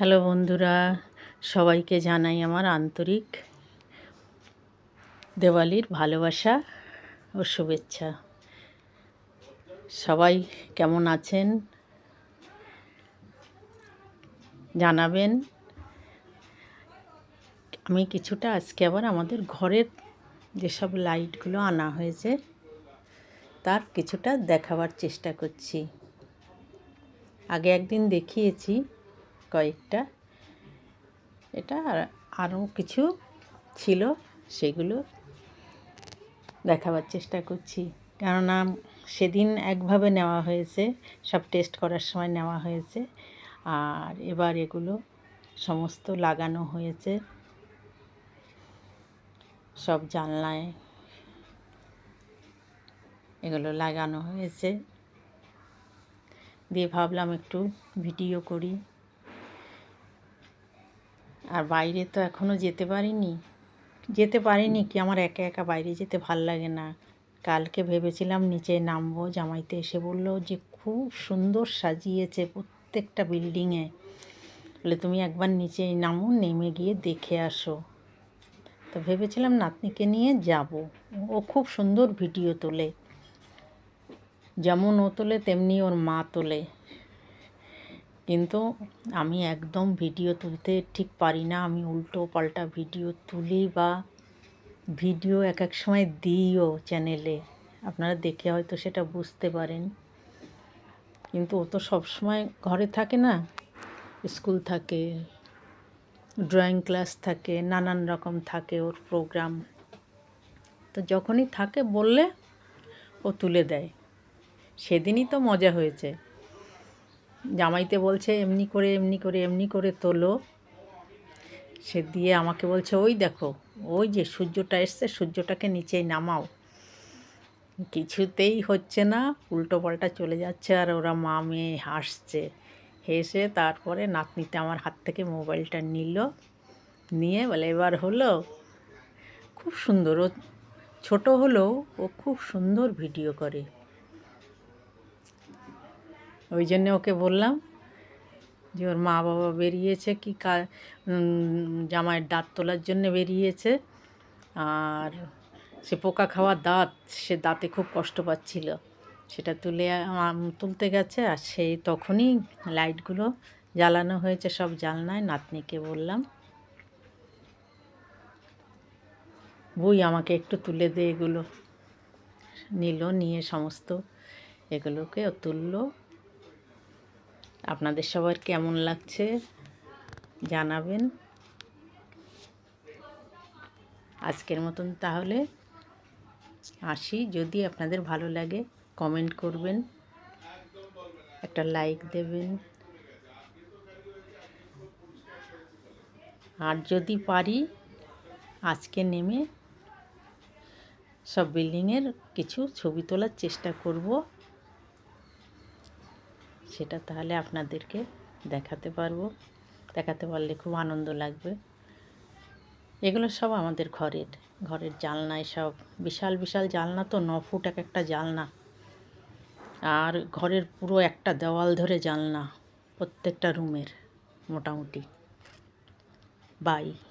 Hello বন্ধুরা, সবাইকে জানাই আমার আন্তরিক দেওয়ালির ভালোবাসা ও শুভেচ্ছা। সবাই কেমন আছেন? জানাবেন। আমি কিছুটা আজকে আবার আমাদের ঘরের যেসব লাইটগুলো আনা হয়েছে, তার কিছুটা দেখাবার চেষ্টা করছি। আগে একদিন দেখিয়েছি কয়েকটা। এটা আর আরও কিছু ছিল, সেগুলো দেখাবার চেষ্টা করছি। কেননা সেদিন একভাবে নেওয়া হয়েছে, সব টেস্ট করার সময় নেওয়া হয়েছে। আর এবার এগুলো সমস্ত লাগানো হয়েছে। সব জানলায় এগুলো লাগানো হয়েছে। দিয়ে ভাবলাম একটু ভিডিও করি। আর বাইরে তো এখনও যেতে পারিনি। যেতে পারিনি কি? আমার একা একা বাইরে যেতে ভালো লাগে না। কালকে ভেবেছিলাম নিচে নামবো। জামাইতে এসে বলল যে, খুব সুন্দর সাজিয়েছে প্রত্যেকটা বিল্ডিংয়ে বলে, তুমি একবার নিচে নামো, নেমে গিয়ে দেখে আসো। তো ভেবেছিলাম নাতনিকে নিয়ে যাব। ও খুব সুন্দর ভিডিও তোলে। যেমন ও তোলে, তেমনি ওর মা তোলে। কিন্তু আমি একদম ভিডিও তুলতে ঠিক পারি না। আমি উল্টো পাল্টা ভিডিও তুলি বা ভিডিও এক এক সময় দিইও চ্যানেলে। আপনারা দেখে হয়তো সেটা বুঝতে পারেন। কিন্তু ও তো সবসময় ঘরে থাকে না, স্কুল থাকে, ড্রয়িং ক্লাস থাকে, নানান রকম থাকে ওর প্রোগ্রাম। তো যখনই থাকে বললে ও তুলে দেয়। সেদিনই তো মজা হয়েছে। জামাইতে বলছে, এমনি করে এমনি করে এমনি করে তোলো। সে দিয়ে আমাকে বলছে, ওই দেখো, ওই যে সূর্যটা এসছে, সূর্যটাকে নিচেই নামাও। কিছুতেই হচ্ছে না, উল্টো পাল্টা চলে যাচ্ছে আর ওরা মা মেয়ে হাসছে। হেসে তারপরে নাতনিতে আমার হাত থেকে মোবাইলটা নিল, নিয়ে বলে, এবার হলো। খুব সুন্দর, ও ছোটো হলেও ও খুব সুন্দর ভিডিও করে। ওই জন্যে ওকে বললাম যে ওর মা বাবা বেরিয়েছে কি কা জামাইয়ের দাঁত তোলার জন্য বেরিয়েছে। আর সে পোকা খাওয়া দাঁত, সে দাঁতে খুব কষ্ট পাচ্ছিল। সেটা তুলে তুলতে গেছে আর সেই তখনই লাইটগুলো জ্বালানো হয়েছে সব জালনায় নাতনিকে বললাম, বই আমাকে একটু তুলে দে এগুলো। নিল, নিয়ে সমস্ত এগুলোকে তুললো। আপনাদের সবার কেমন লাগছে জানাবেন। আজকের মতন তাহলে আসি। যদি আপনাদের ভালো লাগে কমেন্ট করবেন, একটা লাইক দেবেন। আর যদি পারি, আজকে নেমে সব বিল্ডিংয়ের কিছু ছবি তোলার চেষ্টা করব। সেটা তাহলে আপনাদেরকে দেখাতে পারব। দেখাতে পারলে খুব আনন্দ লাগবে। এগুলো সব আমাদের ঘরের ঘরের জালনায় সব বিশাল বিশাল জালনা তো ন ফুট এক একটা জালনা। আর ঘরের পুরো একটা দেওয়াল ধরে জালনা প্রত্যেকটা রুমের মোটামুটি। বাই।